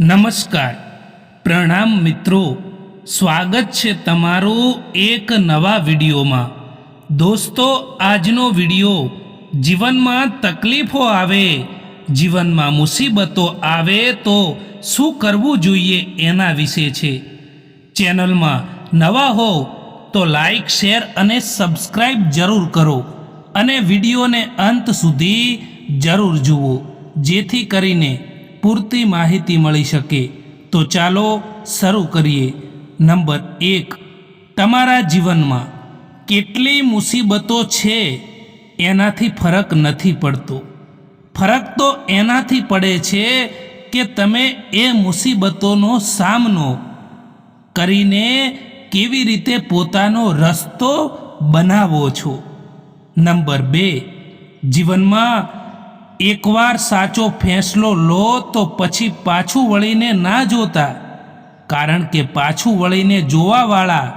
નમસ્કાર. પ્રણામ મિત્રો. સ્વાગત છે તમારું એક નવા વિડીયોમાં. દોસ્તો, આજનો વીડિયો જીવનમાં તકલીફો આવે, જીવનમાં મુસીબતો આવે તો શું કરવું જોઈએ એના વિશે છે. ચેનલમાં નવા હો તો લાઈક, શેર અને સબસ્ક્રાઈબ જરૂર કરો અને વિડીયોને અંત સુધી જરૂર જુઓ. જેથી કરીને પૂરતી માહિતી મળી શકે તો ચાલો શરૂ કરીએ. નંબર એક, તમારા જીવનમાં કેટલી મુસીબતો છે એનાથી ફરક નથી પડતો. ફરક તો એનાથી પડે છે કે તમે એ મુસીબતોનો સામનો કરીને કેવી રીતે પોતાનો રસ્તો બનાવો છો. નંબર બે, જીવનમાં એકવાર સાચો ફેંસલો લો તો પછી પાછું વળીને ના જોતા. કારણ કે પાછું વળીને જોવાવાળા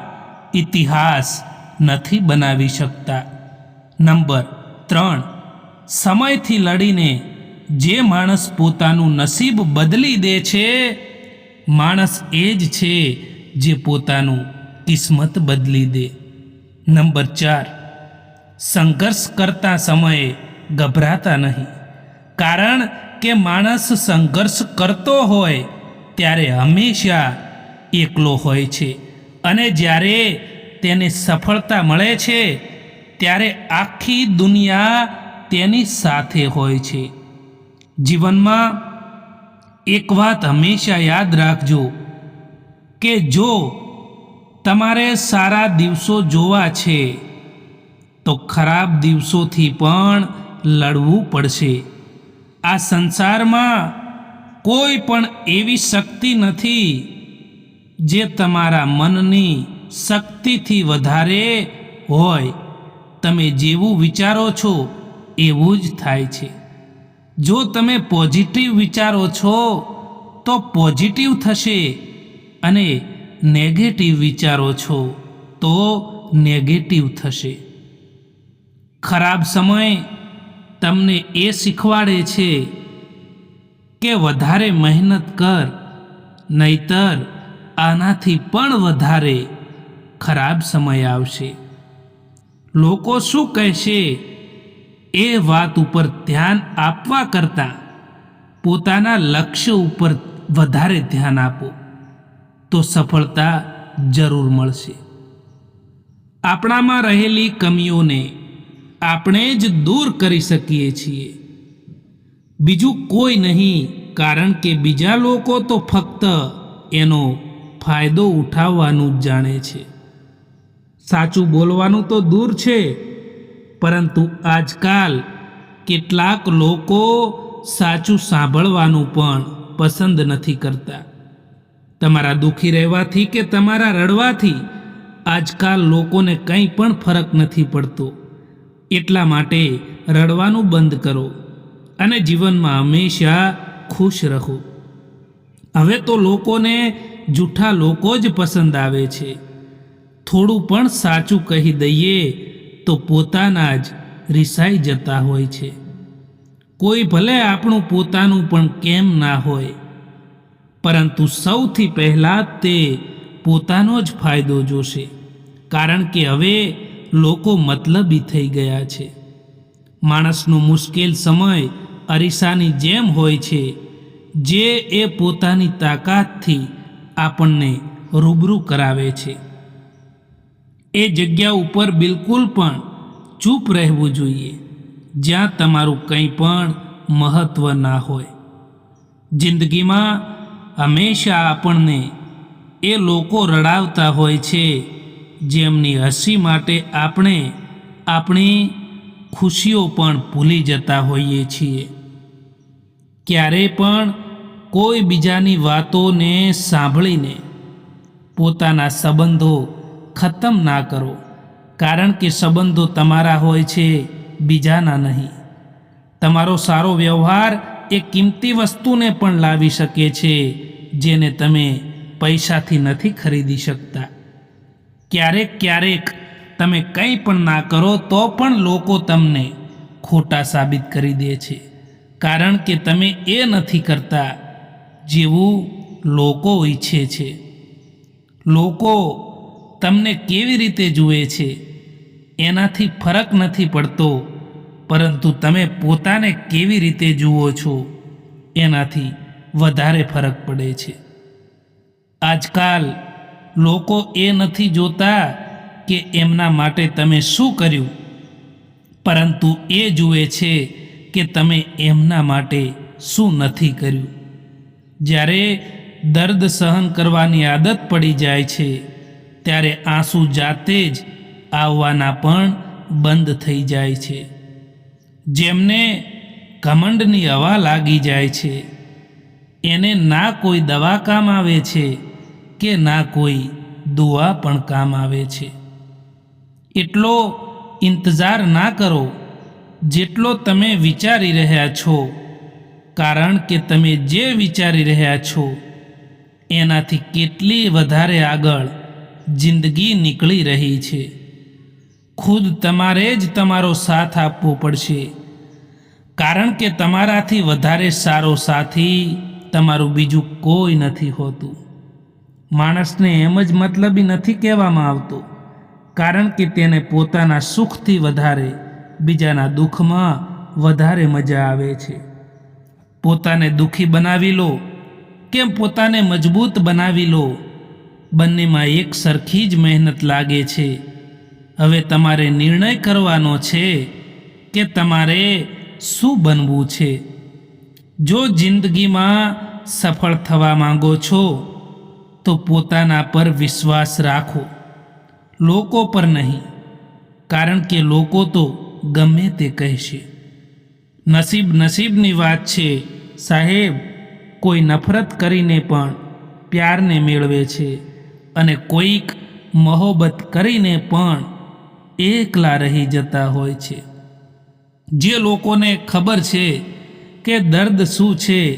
ઇતિહાસ નથી બનાવી શકતા. નંબર ત્રણ. સમયથી લડીને જે માણસ પોતાનું નસીબ બદલી દે છે, માણસ એ જ છે જે પોતાનું કિસ્મત બદલી દે. નંબર ચાર. સંઘર્ષ કરતા સમયે ગભરાતા નહીં. કારણ કે માણસ સંઘર્ષ કરતો હોય ત્યારે હંમેશા એકલો હોય છે. અને જ્યારે તેને સફળતા મળે છે, ત્યારે આખી દુનિયા તેની સાથે હોય છે. જીવનમાં એક વાત હંમેશા યાદ રાખજો કે જો તમારે સારા દિવસો જોવા છે, તો ખરાબ દિવસોથી પણ લડવું પડશે. આ સંસારમાં કોઈ પણ એવી શક્તિ નથી જે તમારા મનની શક્તિથી વધારે હોય. તમે જેવું વિચારો છો, એવું જ થાય છે. જો તમે પોઝિટિવ વિચારો છો, તો પોઝિટિવ થશે અને નેગેટિવ વિચારો છો, તો નેગેટિવ થશે. ખરાબ સમય તમને એ શીખવાડે છે કે વધારે મહેનત કર, નહીતર આનાથી પણ વધારે ખરાબ સમય આવશે. લોકો શું કહેશે? એ વાત ઉપર ધ્યાન આપવા કરતાં પોતાના લક્ષ્ય ઉપર વધારે ધ્યાન આપો, તો સફળતા જરૂર મળશે. આપણામાં રહેલી કમીઓને આપણે જ દૂર કરી શકીએ છીએ. બીજું કોઈ નહીં, કારણ કે બીજા લોકો તો ફક્ત એનો ફાયદો ઉઠાવવાનું જ જાણે છે. સાચું બોલવાનું તો દૂર છે, પરંતુ આજકાલ કેટલાક લોકો સાચું સાંભળવાનું પણ પસંદ નથી કરતા. તમારા દુઃખી રહેવાથી કે તમારા રડવાથી આજકાલ લોકોને કંઈ પણ ફરક નથી પડતો. એટલા માટે રડવાનું બંધ કરો અને જીવનમાં હંમેશા ખુશ રહો. હવે તો લોકોને જૂઠા લોકો જ પસંદ આવે છે. થોડું પણ સાચું કહી દઈએ તો પોતાના જ રિસાઈ જતા હોય છે. કોઈ ભલે આપણું પોતાનું પણ કેમ ના હોય, પરંતુ સૌથી પહેલાં તે પોતાનો જ ફાયદો જોશે. કારણ કે હવે લોકો મતલબી થઈ ગયા છે. માણસનો મુશ્કેલ સમય અરીસાની જેમ હોય છે, જે એ પોતાની તાકાતથી આપણને રૂબરૂ કરાવે છે. એ જગ્યા ઉપર બિલકુલ પણ ચૂપ રહેવું જોઈએ, જ્યાં તમારું કંઈ પણ મહત્ત્વ ના હોય. જિંદગીમાં હંમેશા આપણને એ લોકો રડાવતા હોય છે જેમની હસી માટે આપણે, આપણી ખુશીઓ પણ ભૂલી જતા હોઈએ છીએ. ક્યારેય પણ કોઈ બીજાની વાતોને સાંભળીને પોતાના સંબંધો ખતમ ના કરો, કારણ કે સંબંધો તમારા હોય છે, બીજાના નહીં. તમારો સારો વ્યવહાર એ કિંમતી વસ્તુને પણ લાવી શકે છે, જેને તમે પૈસાથી નથી ખરીદી શકતા. ક્યારેક ક્યારેક તમે કંઈ પણ ના કરો તો પણ લોકો તમને ખોટા સાબિત કરી દે છે. કારણ કે તમે એ નથી કરતા જેવું લોકો ઈચ્છે છે. લોકો તમને કેવી રીતે જુએ છે એનાથી ફરક નથી પડતો, પરંતુ તમે પોતાને કેવી રીતે જુઓ છો એનાથી વધારે ફરક પડે છે. આજકાલ લોકો એ નથી જોતા કે એમના માટે તમે શું કર્યું. પરંતુ એ જુએ છે કે તમે એમના માટે શું નથી કર્યું. જ્યારે દર્દ સહન કરવાની આદત પડી જાય છે, ત્યારે આંસુ જાતે જ આવવાના પણ બંધ થઈ જાય છે. જેમને ઘમંડની હવા લાગી જાય છે, એને ના કોઈ દવા કામ આવે છે કે ના કોઈ દુઆ પણ કામ આવે છે. એટલો ઇંતજાર ના કરો જેટલો તમે વિચારી રહ્યા છો, કારણ કે તમે જે વિચારી રહ્યા છો, એનાથી કેટલી વધારે આગળ જિંદગી નીકળી રહી છે. ખુદ તમારે જ તમારો સાથ આપવો પડશે. કારણ કે તમારાથી વધારે સારો સાથી તમારું બીજું કોઈ નથી હોતું. માણસને એમ જ મતલબી નથી કહેવામાં આવતું, કારણ કે તેને પોતાના સુખથી વધારે, બીજાના દુઃખમાં વધારે મજા આવે છે. પોતાને દુઃખી બનાવી લો, કેમ પોતાને મજબૂત બનાવી લો? બંનેમાં એક સરખી જ મહેનત લાગે છે. હવે તમારે નિર્ણય કરવાનો છે કે તમારે શું બનવું છે? જો જિંદગીમાં સફળ થવા માંગો છો તો પોતાના પર વિશ્વાસ રાખો. લોકો પર નહીં, કારણ કે લોકો તો ગમે તે કહેશે. નસીબ નસીબની વાત છે, સાહેબ, કોઈ નફરત કરીને પણ પ્યારને મેળવે છે અને કોઈક મહોબત કરીને પણ એકલા રહી જતા હોય છે. જે લોકોને ખબર છે કે દર્દ શું છે,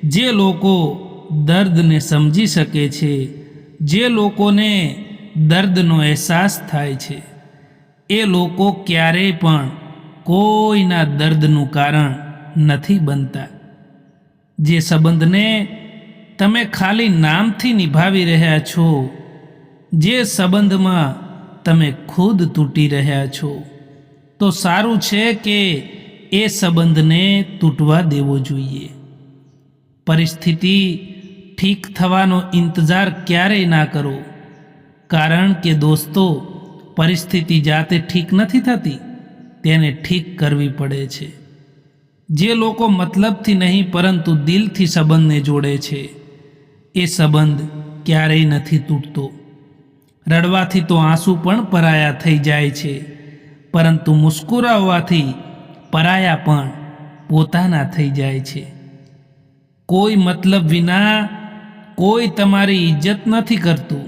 જે લોકો દર્દને સમજી શકે છે. જે લોકોને દર્દનો અહેસાસ થાય છે, એ લોકો ક્યારેય પણ કોઈના દર્દનું કારણ નથી બનતા. જે સંબંધને તમે ખાલી નામથી નિભાવી રહ્યા છો, જે સંબંધમાં તમે ખુદ તૂટી રહ્યા છો, તો સારું છે કે એ સંબંધને તૂટવા દેવો જોઈએ. પરિસ્થિતિ ઠીક થવાનો ઇંતજાર ક્યારેય ના કરો. કારણ કે દોસ્તો, પરિસ્થિતિ જાતે ઠીક નથી થતી, તેને ઠીક કરવી પડે છે. જે લોકો મતલબથી નહીં, પરંતુ દિલથી સંબંધને જોડે છે, એ સંબંધ ક્યારેય નથી તૂટતો. રડવાથી તો આંસુ પણ પરાયા થઈ જાય છે, પરંતુ મુસ્કુરાવવાથી પરાયા પણ પોતાના થઈ જાય છે. કોઈ મતલબ વિના કોઈ તમારી ઇજ્જત નથી કરતું.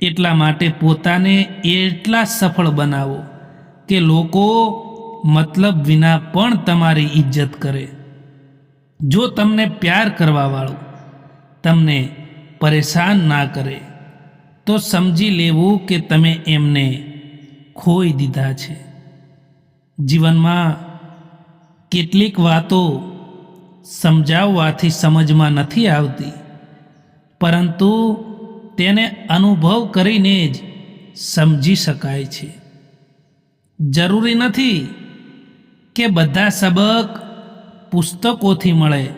એટલા માટે પોતાને એટલા સફળ બનાવો કે લોકો મતલબ વિના પણ તમારી ઇજ્જત કરે. જો તમને પ્યાર કરવાવાળું તમને પરેશાન ના કરે, તો સમજી લેવું કે તમે એમને ખોઈ દીધા છે. જીવનમાં કેટલીક વાતો સમજાવવાથી સમજમાં નથી આવતી. પરંતુ તેને અનુભવ કરીને જ સમજી શકાય છે. જરૂરી નથી કે બધા સબક પુસ્તકોથી મળે.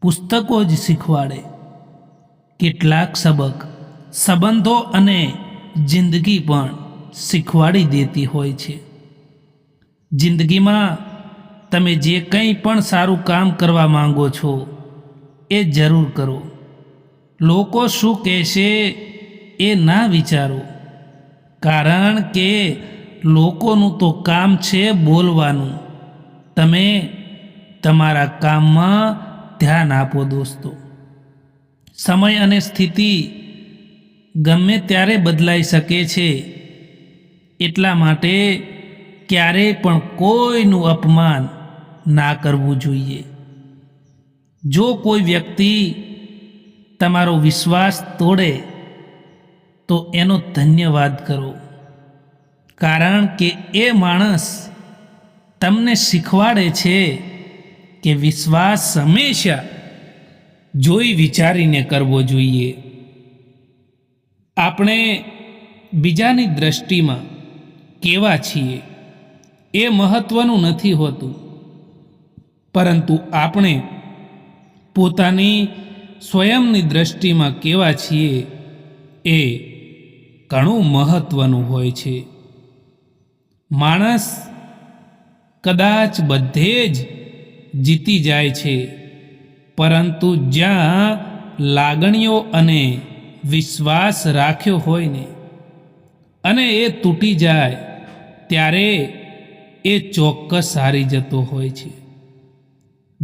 પુસ્તકો જ શીખવાડે. કેટલાક સબક સંબંધો અને જિંદગી પણ શીખવાડી દેતી હોય છે. જિંદગીમાં તમે જે કંઈ પણ સારું કામ કરવા માંગો છો, એ જરૂર કરો. લોકો શું કહેશે એ ના વિચારો. કારણ કે લોકોનું તો કામ છે બોલવાનું. તમે તમારા કામમાં ધ્યાન આપો દોસ્તો. સમય અને સ્થિતિ ગમે ત્યારે બદલાઈ શકે છે. એટલા માટે ક્યારેય પણ કોઈનું અપમાન ના કરવું જોઈએ. જો કોઈ વ્યક્તિ તમારો વિશ્વાસ તોડે, તો એનો ધન્યવાદ કરો. કારણ કે એ માણસ તમને શીખવાડે છે કે વિશ્વાસ હંમેશા જોઈ વિચારીને કરવો જોઈએ. આપણે બીજાની દ્રષ્ટિમાં કેવા છીએ? એ મહત્ત્વનું નથી હોતું. પરંતુ આપણે પોતાની સ્વયંની દ્રષ્ટિમાં કેવા છીએ એ ઘણું મહત્વનું હોય છે. માણસ કદાચ બધે જ જીતી જાય છે, પરંતુ જ્યાં લાગણીઓ અને વિશ્વાસ રાખ્યો હોય ને, અને એ તૂટી જાય, ત્યારે એ ચોક્કસ હારી જતો હોય છે.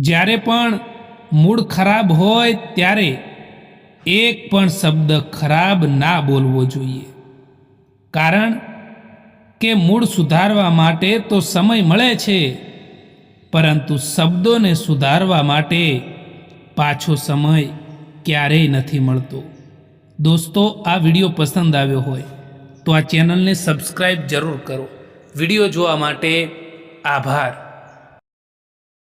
જ્યારે પણ મૂડ ખરાબ હોય ત્યારે એક પણ શબ્દ ખરાબ ના બોલવો જોઈએ. કારણ કે મૂડ સુધારવા માટે તો સમય મળે છે, પરંતુ શબ્દોને સુધારવા માટે પાછો સમય ક્યારેય નથી મળતો. દોસ્તો, આ વીડિયો પસંદ આવ્યો હોય તો આ ચેનલને સબસ્ક્રાઈબ જરૂર કરો. વીડિયો જોવા માટે આભાર.